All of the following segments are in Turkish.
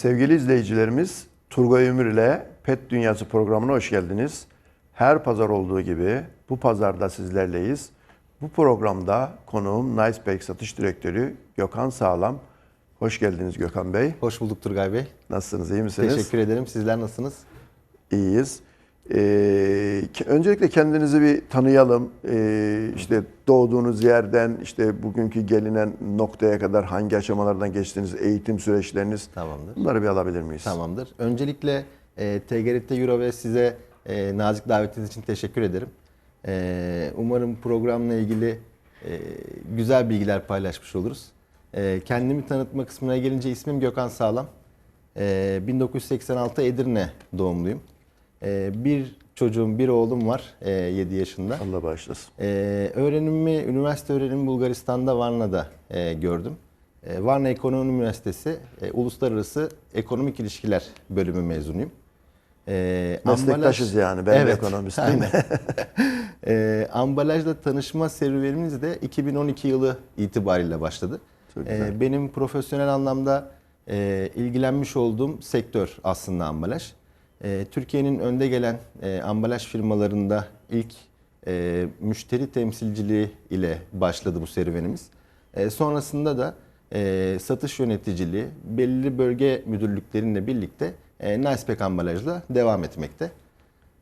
Sevgili izleyicilerimiz, Turgay Ömür ile Pet Dünyası programına hoş geldiniz. Her pazar olduğu gibi bu pazarda sizlerleyiz. Bu programda konuğum Nice Bake Satış Direktörü Gökhan Sağlam. Hoş geldiniz Gökhan Bey. Hoş bulduk Turgay Bey. Nasılsınız, iyi misiniz? Teşekkür ederim. Sizler nasılsınız? İyiyiz. Ee, öncelikle kendinizi bir tanıyalım. Ee, işte doğduğunuz yerden, işte bugünkü gelinen noktaya kadar hangi aşamalardan geçtiğiniz eğitim süreçleriniz. Tamamdır. Bunları bir alabilir miyiz? Tamamdır. Öncelikle e, TGRT Euro ve size e, nazik davetiniz için teşekkür ederim. E, umarım programla ilgili e, güzel bilgiler paylaşmış oluruz. E, kendimi tanıtma kısmına gelince ismim Gökhan Sağlam. E, 1986 Edirne doğumluyum. E, bir çocuğum, bir oğlum var e, 7 yaşında. Allah bağışlasın. Ee, öğrenimimi, üniversite öğrenimi Bulgaristan'da Varna'da e, gördüm. E, Varna Ekonomi Üniversitesi e, Uluslararası Ekonomik İlişkiler bölümü mezunuyum. E, Meslektaşız yani, ben de ekonomistim. Aynen. e, ambalajla tanışma serüvenimiz de 2012 yılı itibariyle başladı. E, benim profesyonel anlamda e, ilgilenmiş olduğum sektör aslında ambalaj. E, Türkiye'nin önde gelen e, ambalaj firmalarında ilk e, müşteri temsilciliği ile başladı bu serüvenimiz. E, sonrasında da e, satış yöneticiliği, belirli bölge müdürlüklerinle birlikte e, Nicepek ambalajla devam etmekte.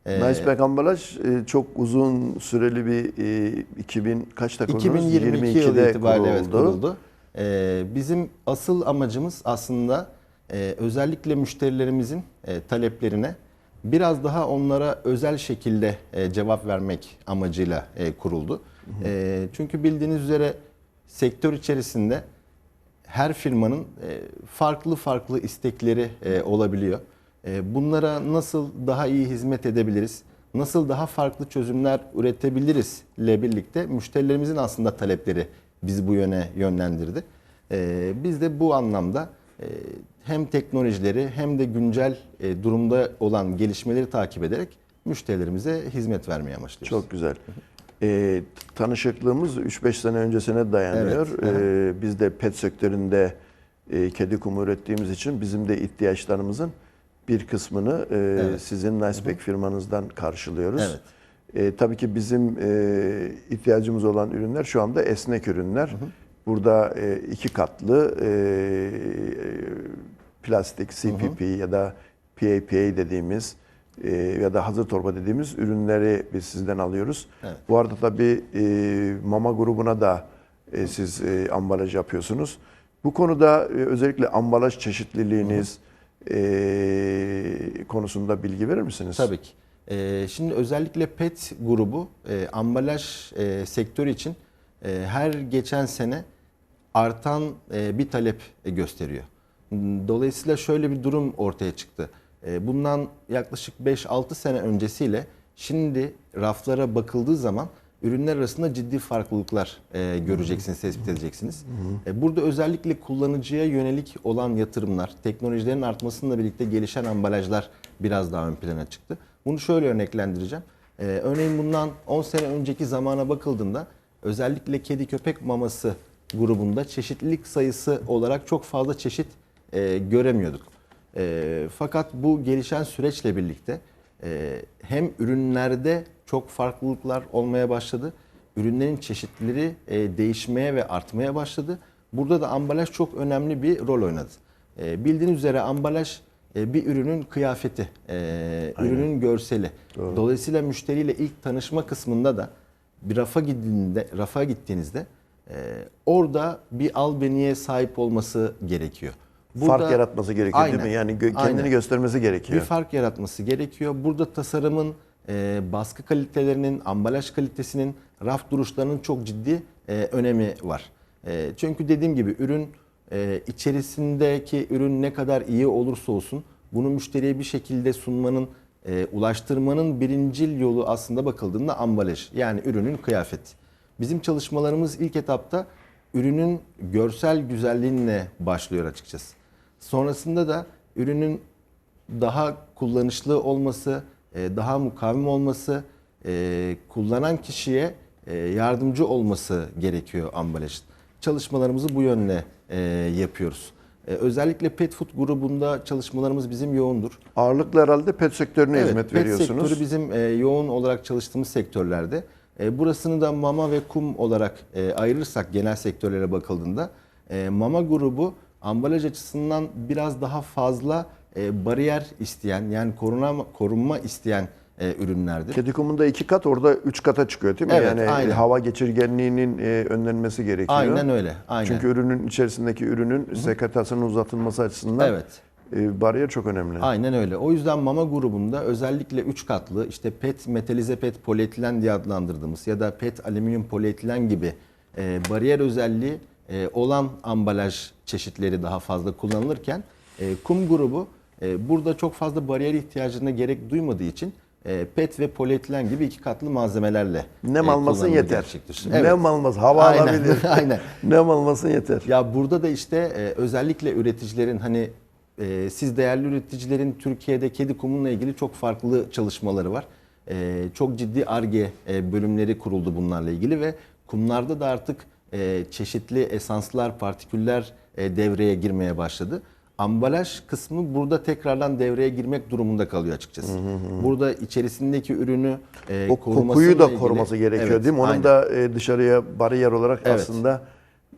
E, Nice Pack Ambalaj e, çok uzun süreli bir e, 2000 kaçta kurdunuz? 2022 yılı 22'de itibariyle evet kuruldu. kuruldu. Ee, bizim asıl amacımız aslında e, özellikle müşterilerimizin e, taleplerine biraz daha onlara özel şekilde e, cevap vermek amacıyla e, kuruldu. E, çünkü bildiğiniz üzere sektör içerisinde her firmanın farklı farklı istekleri olabiliyor. Bunlara nasıl daha iyi hizmet edebiliriz, nasıl daha farklı çözümler üretebiliriz ile birlikte müşterilerimizin aslında talepleri bizi bu yöne yönlendirdi. E, Biz de bu anlamda hem teknolojileri hem de güncel e, durumda olan gelişmeleri takip ederek müşterilerimize hizmet vermeye amaçlıyoruz. Çok güzel. E, tanışıklığımız 3-5 sene öncesine dayanıyor. Evet, E, biz de pet sektöründe e, kedi kumu ürettiğimiz için bizim de ihtiyaçlarımızın bir kısmını e, Evet. sizin Nicepack firmanızdan karşılıyoruz. Evet. E, tabii ki bizim e, ihtiyacımız olan ürünler şu anda esnek ürünler. Burada e, iki katlı e, plastik, CPP ya da PAPA dediğimiz e, ya da hazır torba dediğimiz ürünleri biz sizden alıyoruz. Evet. Bu arada tabii e, mama grubuna da e, siz e, ambalaj yapıyorsunuz. Bu konuda e, özellikle ambalaj çeşitliliğiniz e, konusunda bilgi verir misiniz? Tabii ki. Ee, şimdi özellikle PET grubu e, ambalaj e, sektörü için e, her geçen sene artan e, bir talep e, gösteriyor. Dolayısıyla şöyle bir durum ortaya çıktı. E, bundan yaklaşık 5-6 sene öncesiyle şimdi raflara bakıldığı zaman ürünler arasında ciddi farklılıklar e, göreceksiniz, tespit edeceksiniz. E, burada özellikle kullanıcıya yönelik olan yatırımlar, teknolojilerin artmasıyla birlikte gelişen ambalajlar biraz daha ön plana çıktı. Bunu şöyle örneklendireceğim. Örneğin bundan 10 sene önceki zamana bakıldığında özellikle kedi köpek maması grubunda çeşitlilik sayısı olarak çok fazla çeşit e, göremiyorduk. E, fakat bu gelişen süreçle birlikte e, hem ürünlerde çok farklılıklar olmaya başladı. Ürünlerin çeşitleri e, değişmeye ve artmaya başladı. Burada da ambalaj çok önemli bir rol oynadı. E, bildiğiniz üzere ambalaj e, bir ürünün kıyafeti, e, ürünün görseli. Dolayısıyla müşteriyle ilk tanışma kısmında da bir rafa gittiğinde, rafa gittiğinizde e, orada bir albeniye sahip olması gerekiyor. Fark yaratması gerekiyor değil mi? Aynen, Yani gö- kendini aynen. göstermesi gerekiyor. Bir fark yaratması gerekiyor. Burada tasarımın, e, baskı kalitelerinin, ambalaj kalitesinin, raf duruşlarının çok ciddi e, önemi var. E, çünkü dediğim gibi ürün e, içerisindeki ürün ne kadar iyi olursa olsun bunu müşteriye bir şekilde sunmanın, e, ulaştırmanın birincil yolu aslında bakıldığında ambalaj. Yani ürünün kıyafeti. Bizim çalışmalarımız ilk etapta ürünün görsel güzelliğine başlıyor açıkçası. Sonrasında da ürünün daha kullanışlı olması, e, daha mukavim olması, e, kullanan kişiye e, yardımcı olması gerekiyor ambalajın. Çalışmalarımızı bu yönle yapıyoruz. Özellikle pet food grubunda çalışmalarımız bizim yoğundur. Ağırlıklı herhalde pet sektörüne Evet, hizmet pet veriyorsunuz. sektörü bizim yoğun olarak çalıştığımız sektörlerde. Burasını da mama ve kum olarak ayırırsak genel sektörlere bakıldığında mama grubu ambalaj açısından biraz daha fazla e, bariyer isteyen yani korunma, korunma isteyen e, ürünlerdir. Kedi kumunda iki kat orada üç kata çıkıyor değil mi? Evet, yani aynen. hava geçirgenliğinin e, önlenmesi gerekiyor. Aynen öyle. Aynen. Çünkü ürünün içerisindeki ürünün sekatasının uzatılması açısından Evet. e, bariyer çok önemli. Aynen öyle. O yüzden mama grubunda özellikle 3 katlı işte PET, metalize PET polietilen diye adlandırdığımız ya da PET alüminyum polietilen gibi e, bariyer özelliği e, olan ambalaj çeşitleri daha fazla kullanılırken e, kum grubu e, burada çok fazla bariyer ihtiyacına gerek duymadığı için e, PET ve polietilen gibi iki katlı malzemelerle Nem e, almasın yeter. gerçekleşir. Nem almasın, hava Aynen, alabilir. aynen. Nem almasın yeter. Ya burada da işte e, özellikle üreticilerin hani e, siz değerli üreticilerin Türkiye'de kedi kumunla ilgili çok farklı çalışmaları var. E, çok ciddi ARGE e, bölümleri kuruldu bunlarla ilgili ve kumlarda da artık e, çeşitli esanslar, partiküller e, devreye girmeye başladı. Ambalaj kısmı burada tekrardan devreye girmek durumunda kalıyor açıkçası. Burada içerisindeki ürünü e, O kokuyu da ilgili- koruması gerekiyor Evet, değil mi? Onun aynen. da e, dışarıya bariyer olarak Evet. aslında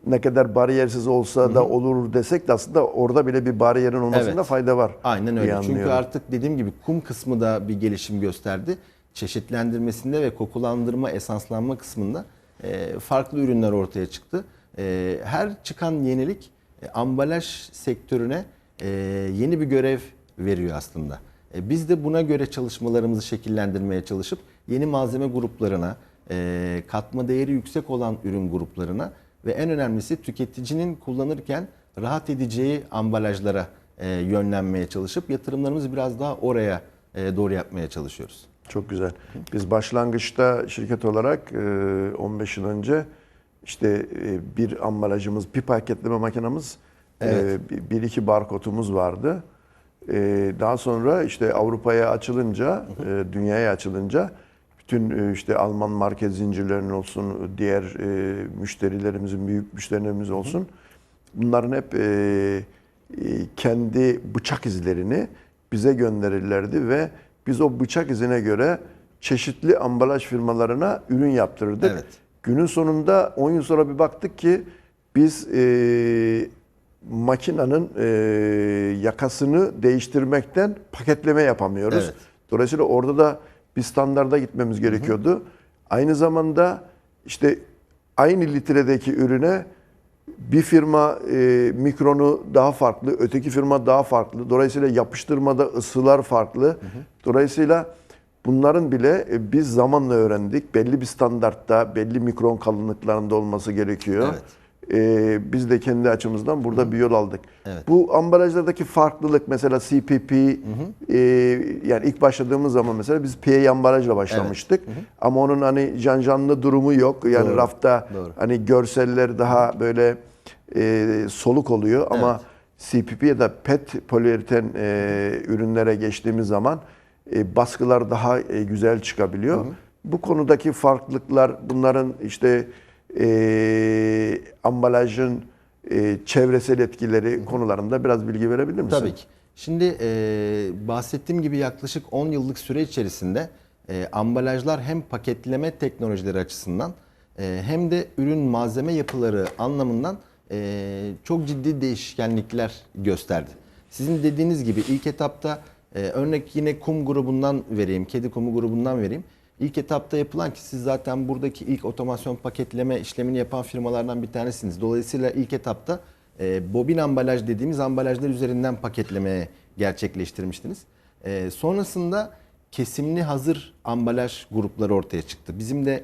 ne kadar bariyersiz olsa da olur desek de aslında orada bile bir bariyerin olmasında Evet. fayda var. Aynen öyle. Çünkü artık dediğim gibi kum kısmı da bir gelişim gösterdi. Çeşitlendirmesinde ve kokulandırma, esanslanma kısmında e, farklı ürünler ortaya çıktı. E, her çıkan yenilik e, ambalaj sektörüne yeni bir görev veriyor aslında. Biz de buna göre çalışmalarımızı şekillendirmeye çalışıp yeni malzeme gruplarına, katma değeri yüksek olan ürün gruplarına ve en önemlisi tüketicinin kullanırken rahat edeceği ambalajlara e, yönlenmeye çalışıp yatırımlarımızı biraz daha oraya doğru yapmaya çalışıyoruz. Çok güzel. Biz başlangıçta şirket olarak e, 15 yıl önce işte e, bir ambalajımız, bir paketleme makinamız, e, Evet. bir- iki barkodumuz vardı. E, Daha sonra işte Avrupa'ya açılınca, e, dünyaya açılınca bütün e, işte Alman market zincirlerinin olsun, diğer e, müşterilerimizin, büyük müşterilerimiz olsun. Bunların hep e, e, kendi bıçak izlerini bize gönderirlerdi ve biz o bıçak izine göre çeşitli ambalaj firmalarına ürün yaptırırdık. Evet. Günün sonunda 10 yıl sonra bir baktık ki biz e, makinanın e, yakasını değiştirmekten paketleme yapamıyoruz. Evet. Dolayısıyla orada da bir standarda gitmemiz gerekiyordu. Aynı zamanda işte aynı litredeki ürüne bir firma e, mikronu daha farklı, öteki firma daha farklı. Dolayısıyla yapıştırmada ısılar farklı. Dolayısıyla bunların bile e, biz zamanla öğrendik. Belli bir standartta, belli mikron kalınlıklarında olması gerekiyor. Evet. E, biz de kendi açımızdan burada bir yol aldık. Evet. Bu ambalajlardaki farklılık mesela CPP e, yani ilk başladığımız zaman mesela biz PA ambalajla başlamıştık. Ama onun hani cancanlı durumu yok. Yani Doğru. rafta Doğru. hani görseller daha böyle e, soluk oluyor ama CPP ya da PET poliüreten e, ürünlere geçtiğimiz zaman e, baskılar daha e, güzel çıkabiliyor. Bu konudaki farklılıklar bunların işte e, ambalajın e, çevresel etkileri konularında biraz bilgi verebilir misin? Tabii ki. Şimdi e, bahsettiğim gibi yaklaşık 10 yıllık süre içerisinde e, ambalajlar hem paketleme teknolojileri açısından e, hem de ürün malzeme yapıları anlamından e, çok ciddi değişkenlikler gösterdi. Sizin dediğiniz gibi ilk etapta e, örnek yine kum grubundan vereyim, kedi kumu grubundan vereyim. İlk etapta yapılan ki siz zaten buradaki ilk otomasyon paketleme işlemini yapan firmalardan bir tanesiniz. Dolayısıyla ilk etapta e, bobin ambalaj dediğimiz ambalajlar üzerinden paketlemeye gerçekleştirmiştiniz. E, sonrasında kesimli hazır ambalaj grupları ortaya çıktı. Bizim de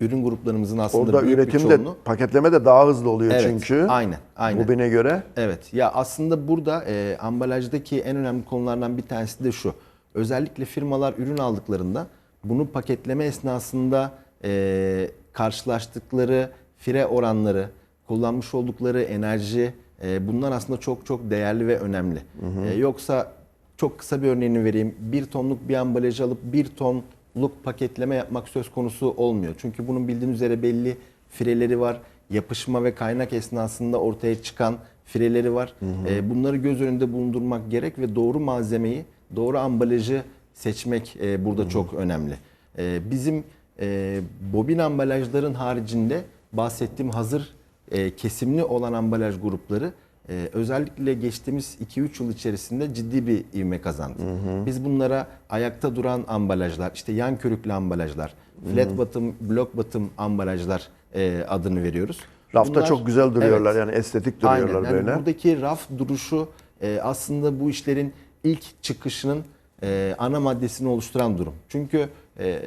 ürün gruplarımızın aslında Orada büyük bir üretimde, çoğunluğu paketleme de daha hızlı oluyor Evet, çünkü. aynen, aynen. Bobine göre. Evet. Ya aslında burada e, ambalajdaki en önemli konulardan bir tanesi de şu. Özellikle firmalar ürün aldıklarında bunu paketleme esnasında e, karşılaştıkları fire oranları, kullanmış oldukları enerji e, bunlar aslında çok çok değerli ve önemli. E, yoksa çok kısa bir örneğini vereyim. Bir tonluk bir ambalajı alıp bir tonluk paketleme yapmak söz konusu olmuyor. Çünkü bunun bildiğiniz üzere belli fireleri var. Yapışma ve kaynak esnasında ortaya çıkan fireleri var. E, bunları göz önünde bulundurmak gerek ve doğru malzemeyi, doğru ambalajı seçmek e, burada çok önemli. E, bizim e, bobin ambalajların haricinde bahsettiğim hazır e, kesimli olan ambalaj grupları e, özellikle geçtiğimiz 2-3 yıl içerisinde ciddi bir ivme kazandı. Biz bunlara ayakta duran ambalajlar, işte yan körüklü ambalajlar, flat bottom, block bottom ambalajlar e, adını veriyoruz. Rafta Bunlar- çok güzel duruyorlar Evet. yani estetik duruyorlar Aynen. Yani böyle. buradaki raf duruşu e, aslında bu işlerin ilk çıkışının e, ana maddesini oluşturan durum. Çünkü e,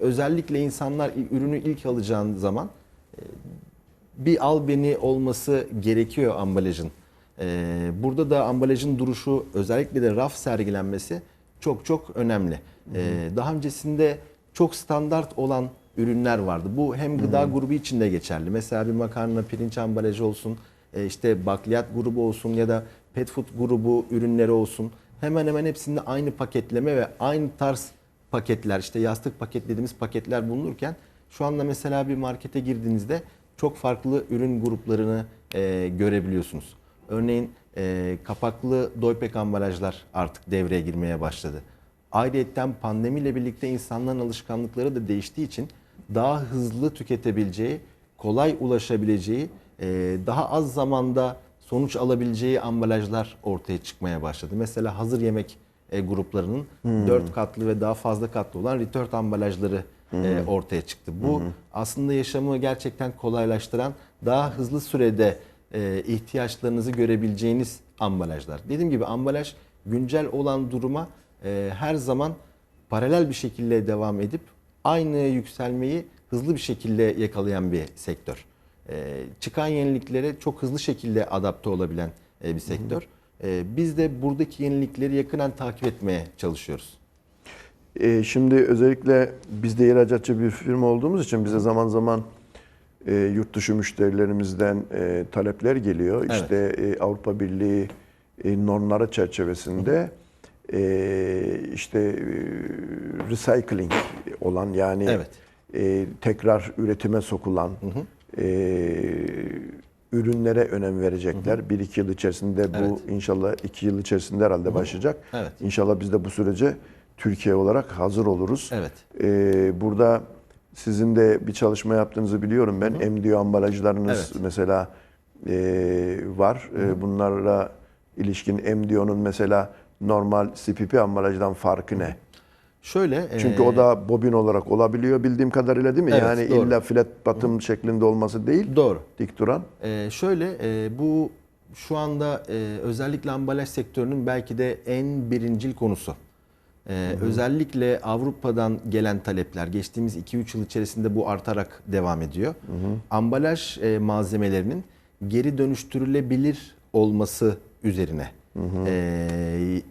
özellikle insanlar ürünü ilk alacağın zaman e, bir al beni olması gerekiyor ambalajın. E, burada da ambalajın duruşu özellikle de raf sergilenmesi çok çok önemli. E, daha öncesinde çok standart olan ürünler vardı. Bu hem gıda grubu için de geçerli. Mesela bir makarna, pirinç ambalajı olsun, e, işte bakliyat grubu olsun ya da pet food grubu ürünleri olsun. Hemen hemen hepsinde aynı paketleme ve aynı tarz paketler, işte yastık paketlediğimiz paketler bulunurken şu anda mesela bir markete girdiğinizde çok farklı ürün gruplarını e, görebiliyorsunuz. Örneğin e, kapaklı doypek ambalajlar artık devreye girmeye başladı. Ayrıyeten pandemiyle birlikte insanların alışkanlıkları da değiştiği için daha hızlı tüketebileceği, kolay ulaşabileceği, e, daha az zamanda sonuç alabileceği ambalajlar ortaya çıkmaya başladı. Mesela hazır yemek e, gruplarının 4 katlı ve daha fazla katlı olan retort ambalajları e, ortaya çıktı. Bu aslında yaşamı gerçekten kolaylaştıran, daha hızlı sürede e, ihtiyaçlarınızı görebileceğiniz ambalajlar. Dediğim gibi ambalaj güncel olan duruma e, her zaman paralel bir şekilde devam edip aynı yükselmeyi hızlı bir şekilde yakalayan bir sektör. E, çıkan yeniliklere çok hızlı şekilde adapte olabilen e, bir sektör. E, biz de buradaki yenilikleri yakından takip etmeye çalışıyoruz. Ee, şimdi özellikle biz de ihracatçı bir firma olduğumuz için bize zaman zaman e, yurt dışı müşterilerimizden e, talepler geliyor. Evet. İşte e, Avrupa Birliği e, normları çerçevesinde e, işte e, recycling olan yani Evet. e, tekrar üretime sokulan e, ürünlere önem verecekler. Bir iki yıl içerisinde bu Evet. inşallah iki yıl içerisinde herhalde başlayacak. Evet. İnşallah biz de bu sürece Türkiye olarak hazır oluruz. Evet. Ee, burada sizin de bir çalışma yaptığınızı biliyorum ben. MDO ambalajlarınız Evet. mesela e, var. E, bunlarla ilişkin MDO'nun mesela normal CPP ambalajdan farkı ne? Şöyle Çünkü e, o da bobin olarak olabiliyor bildiğim kadarıyla değil mi? Evet, yani doğru. illa flat bottom şeklinde olması değil. doğru. Dik duran. Ee, şöyle e, bu şu anda e, özellikle ambalaj sektörünün belki de en birincil konusu. Ee, özellikle Avrupa'dan gelen talepler geçtiğimiz 2-3 yıl içerisinde bu artarak devam ediyor. Ambalaj e, malzemelerinin geri dönüştürülebilir olması üzerine. Ee,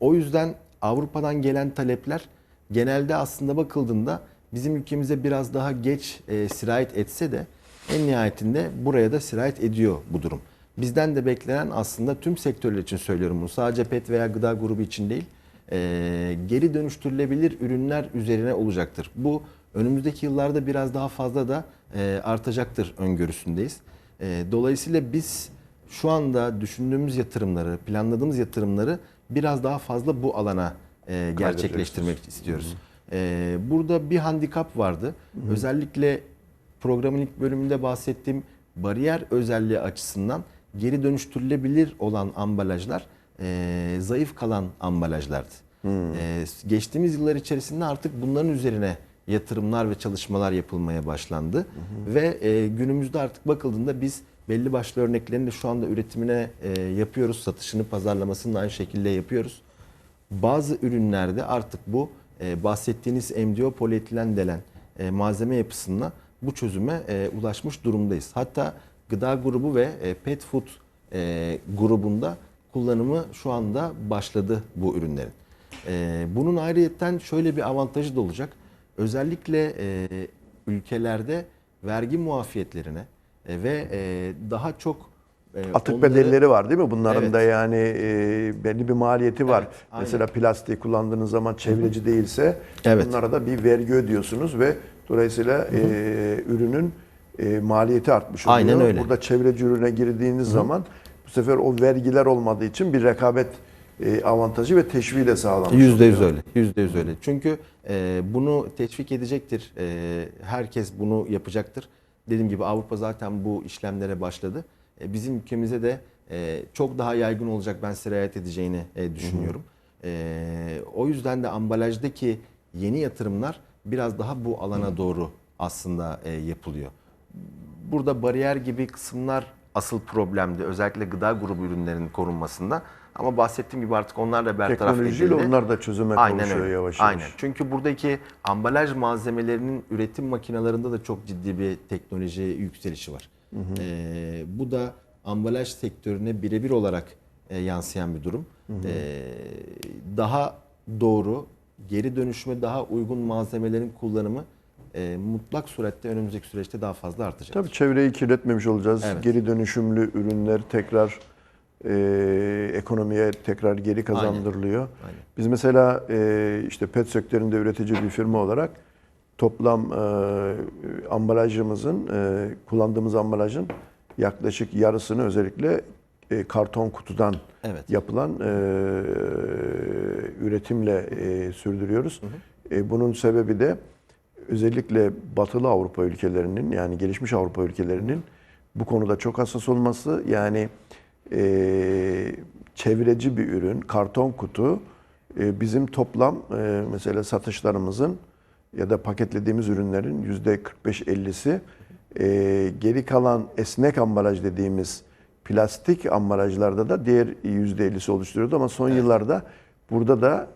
o yüzden Avrupa'dan gelen talepler genelde aslında bakıldığında bizim ülkemize biraz daha geç e, sirayet etse de en nihayetinde buraya da sirayet ediyor bu durum. Bizden de beklenen aslında tüm sektörler için söylüyorum bunu. Sadece pet veya gıda grubu için değil. E, geri dönüştürülebilir ürünler üzerine olacaktır. Bu önümüzdeki yıllarda biraz daha fazla da e, artacaktır öngörüsündeyiz. E, dolayısıyla biz şu anda düşündüğümüz yatırımları, planladığımız yatırımları biraz daha fazla bu alana e, gerçekleştirmek istiyoruz. E, burada bir handikap vardı. Özellikle programın ilk bölümünde bahsettiğim bariyer özelliği açısından geri dönüştürülebilir olan ambalajlar e, zayıf kalan ambalajlardı. E, geçtiğimiz yıllar içerisinde artık bunların üzerine yatırımlar ve çalışmalar yapılmaya başlandı. Ve e, günümüzde artık bakıldığında biz belli başlı örneklerini de şu anda üretimine e, yapıyoruz. Satışını, pazarlamasını da aynı şekilde yapıyoruz. Bazı ürünlerde artık bu e, bahsettiğiniz MDO polietilen denen e, malzeme yapısına bu çözüme e, ulaşmış durumdayız. Hatta gıda grubu ve e, pet food e, grubunda kullanımı şu anda başladı bu ürünlerin. E, bunun ayrıyetten şöyle bir avantajı da olacak. Özellikle e, ülkelerde vergi muafiyetlerine e, ve e, daha çok Atık onları- bedelleri var değil mi? Bunların Evet. da yani e, belli bir maliyeti var. Evet, aynen. Mesela plastiği kullandığınız zaman çevreci değilse Evet. bunlara da bir vergi ödüyorsunuz ve dolayısıyla e, ürünün e, maliyeti artmış oluyor. Aynen öyle. Burada çevreci ürüne girdiğiniz zaman bu sefer o vergiler olmadığı için bir rekabet e, avantajı ve teşviği de sağlanmış Yüzde yüz öyle. Yüzde yüz öyle. Çünkü e, bunu teşvik edecektir. E, herkes bunu yapacaktır. Dediğim gibi Avrupa zaten bu işlemlere başladı. E, bizim ülkemize de e, çok daha yaygın olacak ben sirayet edeceğini e, düşünüyorum. E, o yüzden de ambalajdaki yeni yatırımlar biraz daha bu alana doğru aslında e, yapılıyor. Burada bariyer gibi kısımlar asıl problemdi. Özellikle gıda grubu ürünlerinin korunmasında. Ama bahsettiğim gibi artık onlar da bertaraf Teknolojiyle edildi. onlar da çözüme Aynen kavuşuyor öyle. yavaş yavaş. Aynen. Çünkü buradaki ambalaj malzemelerinin üretim makinalarında da çok ciddi bir teknoloji yükselişi var. Ee, bu da ambalaj sektörüne birebir olarak e, yansıyan bir durum. Ee, daha doğru, geri dönüşüme daha uygun malzemelerin kullanımı e, mutlak surette önümüzdeki süreçte daha fazla artacak. Tabii çevreyi kirletmemiş olacağız. Evet. Geri dönüşümlü ürünler tekrar e, ekonomiye tekrar geri kazandırılıyor. Aynen. Biz mesela e, işte pet sektöründe üretici bir firma olarak toplam e, ambalajımızın, e, kullandığımız ambalajın yaklaşık yarısını özellikle e, karton kutudan Evet. yapılan e, üretimle e, sürdürüyoruz. E, bunun sebebi de özellikle batılı Avrupa ülkelerinin yani gelişmiş Avrupa ülkelerinin bu konuda çok hassas olması yani e, çevreci bir ürün, karton kutu e, bizim toplam e, mesela satışlarımızın ya da paketlediğimiz ürünlerin yüzde 45-50'si e, geri kalan esnek ambalaj dediğimiz plastik ambalajlarda da diğer yüzde 50'si oluşturuyordu. Ama son yıllarda burada da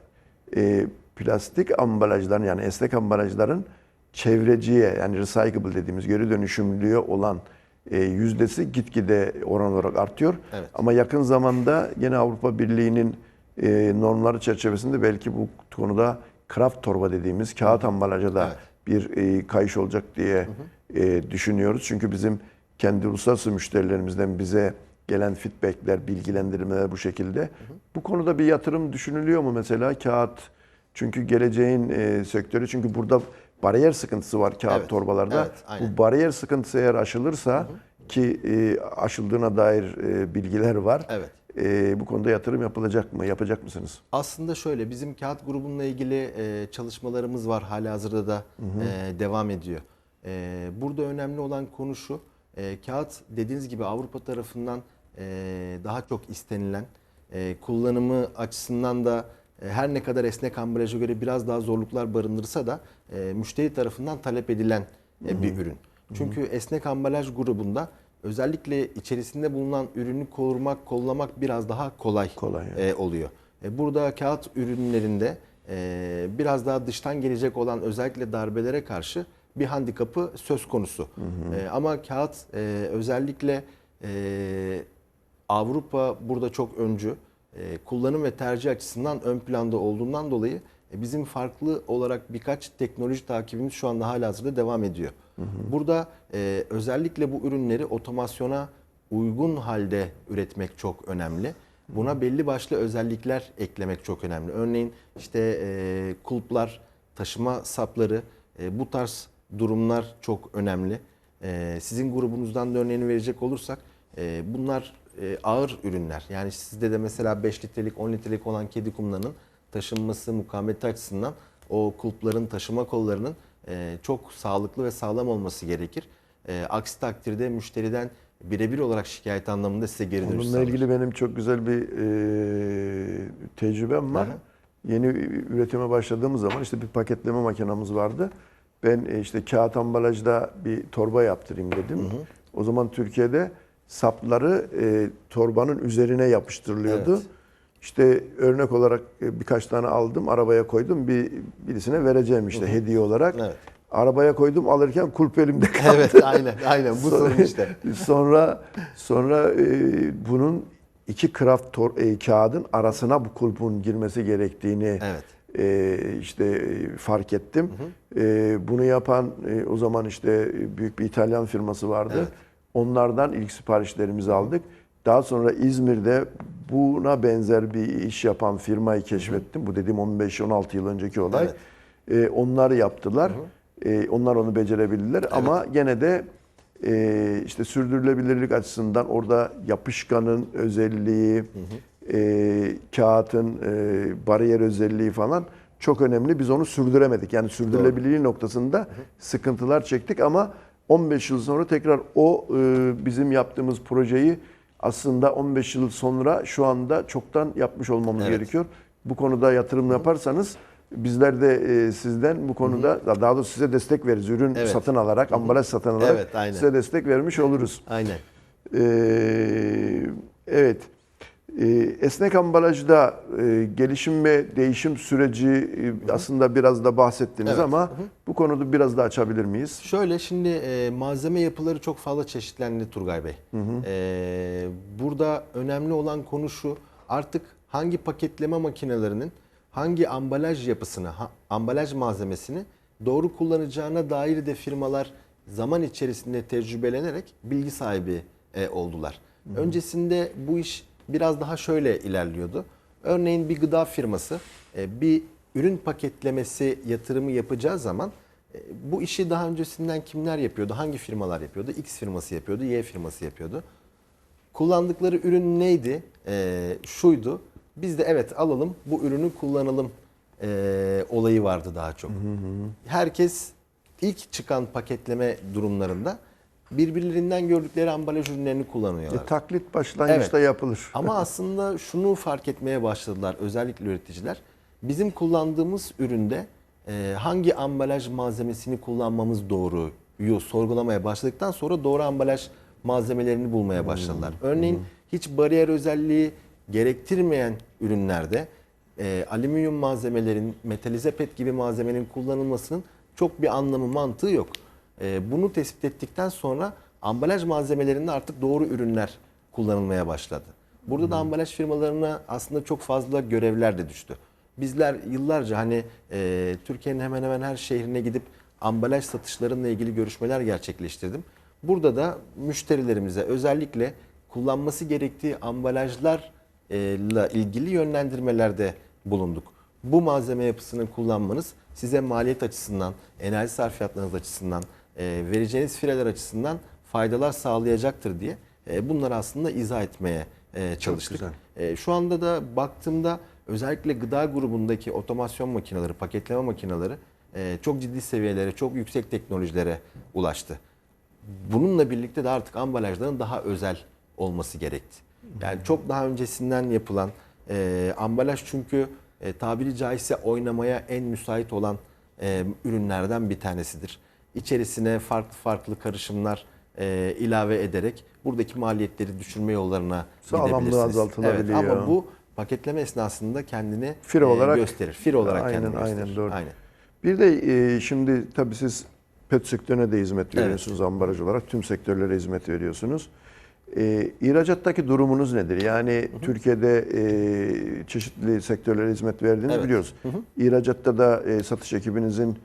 e, plastik ambalajların yani esnek ambalajların çevreciye yani recyclable dediğimiz geri dönüşümlüye olan e, yüzdesi gitgide oran olarak artıyor. Evet. Ama yakın zamanda yine Avrupa Birliği'nin e, normları çerçevesinde belki bu konuda kraft torba dediğimiz kağıt ambalaja da Evet. bir e, kayış olacak diye e, düşünüyoruz. Çünkü bizim kendi uluslararası müşterilerimizden bize gelen feedbackler, bilgilendirmeler bu şekilde. Bu konuda bir yatırım düşünülüyor mu mesela kağıt? Çünkü geleceğin e, sektörü çünkü burada bariyer sıkıntısı var kağıt Evet, torbalarda. evet, aynen. bu bariyer sıkıntısı eğer aşılırsa ki e, aşıldığına dair e, bilgiler var. Evet. E, bu konuda yatırım yapılacak mı? Yapacak mısınız? Aslında şöyle bizim kağıt grubunla ilgili e, çalışmalarımız var. Hala hazırda da e, devam ediyor. E, burada önemli olan konu şu. E, kağıt dediğiniz gibi Avrupa tarafından e, daha çok istenilen, e, kullanımı açısından da her ne kadar esnek ambalaja göre biraz daha zorluklar barındırsa da e, müşteri tarafından talep edilen e, bir ürün. Çünkü esnek ambalaj grubunda özellikle içerisinde bulunan ürünü korumak, kollamak biraz daha kolay, Kolay, e, oluyor. E, burada kağıt ürünlerinde e, biraz daha dıştan gelecek olan özellikle darbelere karşı bir handikapı söz konusu. E, ama kağıt e, özellikle e, Avrupa burada çok öncü. E, kullanım ve tercih açısından ön planda olduğundan dolayı e, bizim farklı olarak birkaç teknoloji takibimiz şu anda hala hazırda devam ediyor. Burada e, özellikle bu ürünleri otomasyona uygun halde üretmek çok önemli. Buna belli başlı özellikler eklemek çok önemli. Örneğin işte e, kulplar, taşıma sapları e, bu tarz durumlar çok önemli. E, sizin grubunuzdan da örneğini verecek olursak e, bunlar e, ağır ürünler. Yani sizde de mesela 5 litrelik 10 litrelik olan kedi kumlarının taşınması mukavemeti açısından o kulpların taşıma kollarının e, çok sağlıklı ve sağlam olması gerekir. E, aksi takdirde müşteriden birebir olarak şikayet anlamında size geri dönüş Bununla sağlar. ilgili benim çok güzel bir e, tecrübem var. Hı hı. Yeni üretime başladığımız zaman işte bir paketleme makinamız vardı. Ben e, işte kağıt ambalajda bir torba yaptırayım dedim. O zaman Türkiye'de sapları e, torbanın üzerine yapıştırılıyordu. Evet. İşte örnek olarak e, birkaç tane aldım, arabaya koydum. Bir birisine vereceğim işte hediye olarak. Evet. Arabaya koydum alırken kulp elimde kaldı. Evet aynen aynen bu Sonra- sorun işte. sonra sonra e, bunun iki kraft tor- e, kağıdın arasına bu kulpun girmesi gerektiğini Evet. e, işte e, fark ettim. E, bunu yapan e, o zaman işte büyük bir İtalyan firması vardı. Evet. Onlardan ilk siparişlerimizi aldık. Daha sonra İzmir'de buna benzer bir iş yapan firmayı keşfettim. Bu dediğim 15-16 yıl önceki olay. Evet. E, onlar yaptılar. E, onlar onu becerebildiler ama gene de e, işte sürdürülebilirlik açısından orada yapışkanın özelliği, e, kağıtın e, bariyer özelliği falan çok önemli. Biz onu sürdüremedik. Yani sürdürülebilirliği noktasında sıkıntılar çektik ama 15 yıl sonra tekrar o e, bizim yaptığımız projeyi aslında 15 yıl sonra şu anda çoktan yapmış olmamız Evet. gerekiyor. Bu konuda yatırım yaparsanız bizler de e, sizden bu konuda daha doğrusu size destek veririz. Ürün Evet. satın alarak, ambalaj satın alarak Evet, aynen. size destek vermiş oluruz. Aynen. Ee, evet. Ee, esnek ambalajda e, gelişim ve değişim süreci e, aslında biraz da bahsettiniz Evet. ama bu konuda biraz da açabilir miyiz? Şöyle şimdi e, malzeme yapıları çok fazla çeşitlendi Turgay Bey. E, burada önemli olan konu şu artık hangi paketleme makinelerinin hangi ambalaj yapısını, ambalaj malzemesini doğru kullanacağına dair de firmalar zaman içerisinde tecrübelenerek bilgi sahibi oldular. Öncesinde bu iş biraz daha şöyle ilerliyordu. Örneğin bir gıda firması e, bir ürün paketlemesi yatırımı yapacağı zaman e, bu işi daha öncesinden kimler yapıyordu? Hangi firmalar yapıyordu? X firması yapıyordu, Y firması yapıyordu. Kullandıkları ürün neydi? Ee, şuydu. Biz de evet alalım bu ürünü kullanalım ee, olayı vardı daha çok. Herkes ilk çıkan paketleme durumlarında birbirlerinden gördükleri ambalaj ürünlerini kullanıyorlar. E, taklit başlangıçta yapılır. Ama aslında şunu fark etmeye başladılar özellikle üreticiler. Bizim kullandığımız üründe e, hangi ambalaj malzemesini kullanmamız doğruyu sorgulamaya başladıktan sonra doğru ambalaj malzemelerini bulmaya başladılar. Örneğin hiç bariyer özelliği gerektirmeyen ürünlerde e, alüminyum malzemelerin, metalize pet gibi malzemenin kullanılmasının çok bir anlamı mantığı yok. E, bunu tespit ettikten sonra ambalaj malzemelerinde artık doğru ürünler kullanılmaya başladı. Burada da ambalaj firmalarına aslında çok fazla görevler de düştü. Bizler yıllarca hani e, Türkiye'nin hemen hemen her şehrine gidip ambalaj satışlarıyla ilgili görüşmeler gerçekleştirdim. Burada da müşterilerimize özellikle kullanması gerektiği ambalajlarla ilgili yönlendirmelerde bulunduk. Bu malzeme yapısını kullanmanız size maliyet açısından, enerji sarfiyatlarınız açısından, vereceğiniz fireler açısından faydalar sağlayacaktır diye e, bunları aslında izah etmeye e, çalıştık. E, şu anda da baktığımda özellikle gıda grubundaki otomasyon makineleri, paketleme makineleri e, çok ciddi seviyelere, çok yüksek teknolojilere ulaştı. Bununla birlikte de artık ambalajların daha özel olması gerekti. Yani çok daha öncesinden yapılan e, ambalaj çünkü e, tabiri caizse oynamaya en müsait olan e, ürünlerden bir tanesidir. İçerisine farklı farklı karışımlar e, ilave ederek buradaki maliyetleri düşürme yollarına Sağlamlığı gidebilirsiniz. azaltılabiliyor. Evet, ama bu paketleme esnasında kendini Fire e, olarak- gösterir. Fire olarak Aynen, kendini aynen, gösterir. doğru. Aynen. Bir de e, şimdi tabii siz pet sektörüne de hizmet veriyorsunuz ambalaj olarak. Tüm sektörlere hizmet veriyorsunuz. E, ihracattaki durumunuz nedir? Yani Türkiye'de e, çeşitli sektörlere hizmet verdiğini Evet. biliyoruz. İhracatta da e, satış ekibinizin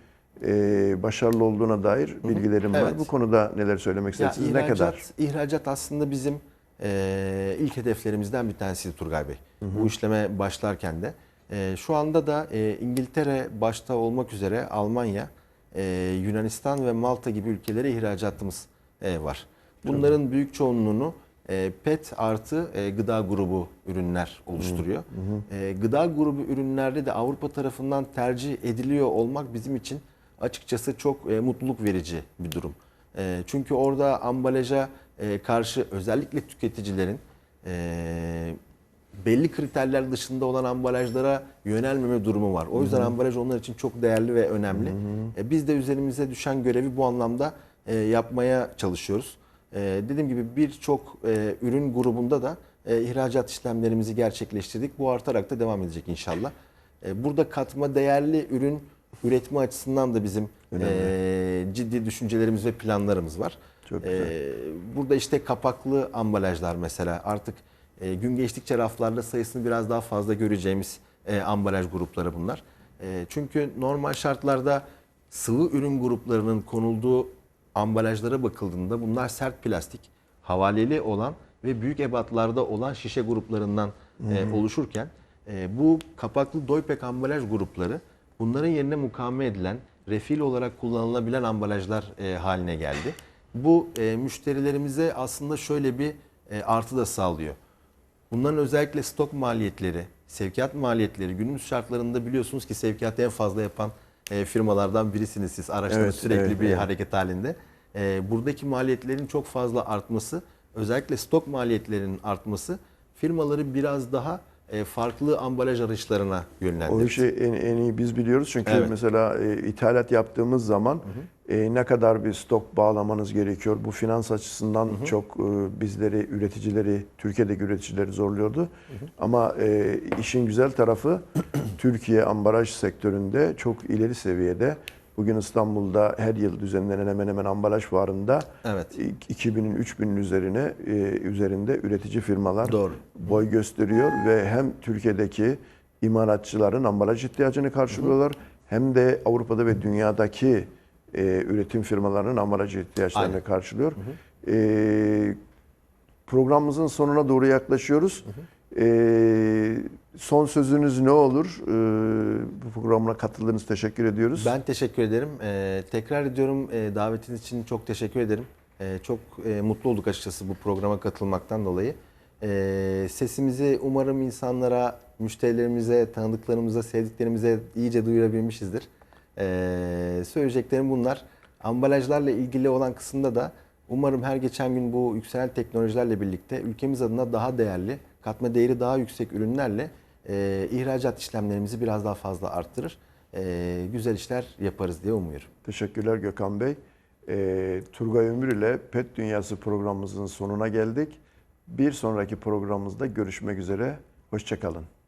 e, başarılı olduğuna dair bilgilerim var. Evet. Bu konuda neler söylemek istersiniz? Ne kadar? ihracat aslında bizim e, ilk hedeflerimizden bir tanesiydi Turgay Bey. Bu işleme başlarken de. E, şu anda da e, İngiltere başta olmak üzere Almanya, e, Yunanistan ve Malta gibi ülkelere ihracatımız e, var. Bunların büyük çoğunluğunu e, PET artı e, gıda grubu ürünler oluşturuyor. E, gıda grubu ürünlerde de Avrupa tarafından tercih ediliyor olmak bizim için açıkçası çok e, mutluluk verici bir durum. E, çünkü orada ambalaja e, karşı özellikle tüketicilerin e, belli kriterler dışında olan ambalajlara yönelmeme durumu var. O yüzden ambalaj onlar için çok değerli ve önemli. E, biz de üzerimize düşen görevi bu anlamda e, yapmaya çalışıyoruz. E, dediğim gibi birçok e, ürün grubunda da e, ihracat işlemlerimizi gerçekleştirdik. Bu artarak da devam edecek inşallah. E, burada katma değerli ürün üretme açısından da bizim e, ciddi düşüncelerimiz ve planlarımız var. Çok güzel. E, burada işte kapaklı ambalajlar mesela artık e, gün geçtikçe raflarda sayısını biraz daha fazla göreceğimiz e, ambalaj grupları bunlar. E, çünkü normal şartlarda sıvı ürün gruplarının konulduğu ambalajlara bakıldığında bunlar sert plastik, havaleli olan ve büyük ebatlarda olan şişe gruplarından e, oluşurken e, bu kapaklı doypek ambalaj grupları bunların yerine mukaveme edilen, refil olarak kullanılabilen ambalajlar e, haline geldi. Bu e, müşterilerimize aslında şöyle bir e, artı da sağlıyor. Bunların özellikle stok maliyetleri, sevkiyat maliyetleri günümüz şartlarında biliyorsunuz ki sevkiyatı en fazla yapan e, firmalardan birisiniz siz. Araçların Evet, sürekli evet, bir evet. hareket halinde. E, buradaki maliyetlerin çok fazla artması, özellikle stok maliyetlerinin artması firmaları biraz daha e, farklı ambalaj arayışlarına O yönlendirir. işi en, en iyi biz biliyoruz çünkü Evet. mesela e, ithalat yaptığımız zaman e, ne kadar bir stok bağlamanız gerekiyor. Bu finans açısından çok e, bizleri, üreticileri, Türkiye'deki üreticileri zorluyordu. Ama e, işin güzel tarafı Türkiye ambalaj sektöründe çok ileri seviyede. Bugün İstanbul'da her yıl düzenlenen hemen hemen ambalaj fuarında Evet. 2000'in 3000'in üzerine e, üzerinde üretici firmalar Doğru. boy gösteriyor ve hem Türkiye'deki imalatçıların ambalaj ihtiyacını karşılıyorlar hem de Avrupa'da ve dünyadaki e, üretim firmalarının ambalaj ihtiyaçlarını Aynen. karşılıyor. E, programımızın sonuna doğru yaklaşıyoruz. E, son sözünüz ne olur? E, bu programına katıldığınız teşekkür ediyoruz. Ben teşekkür ederim. Ee, tekrar ediyorum e, davetiniz için çok teşekkür ederim. Ee, çok e, mutlu olduk açıkçası bu programa katılmaktan dolayı. Ee, sesimizi umarım insanlara, müşterilerimize, tanıdıklarımıza, sevdiklerimize iyice duyurabilmişizdir. Ee, söyleyeceklerim bunlar. Ambalajlarla ilgili olan kısımda da umarım her geçen gün bu yükselen teknolojilerle birlikte ülkemiz adına daha değerli, katma değeri daha yüksek ürünlerle e, ihracat işlemlerimizi biraz daha fazla arttırır. E, güzel işler yaparız diye umuyorum. Teşekkürler Gökhan Bey. Ee, Turgay Ömür ile Pet Dünyası programımızın sonuna geldik. Bir sonraki programımızda görüşmek üzere. Hoşçakalın.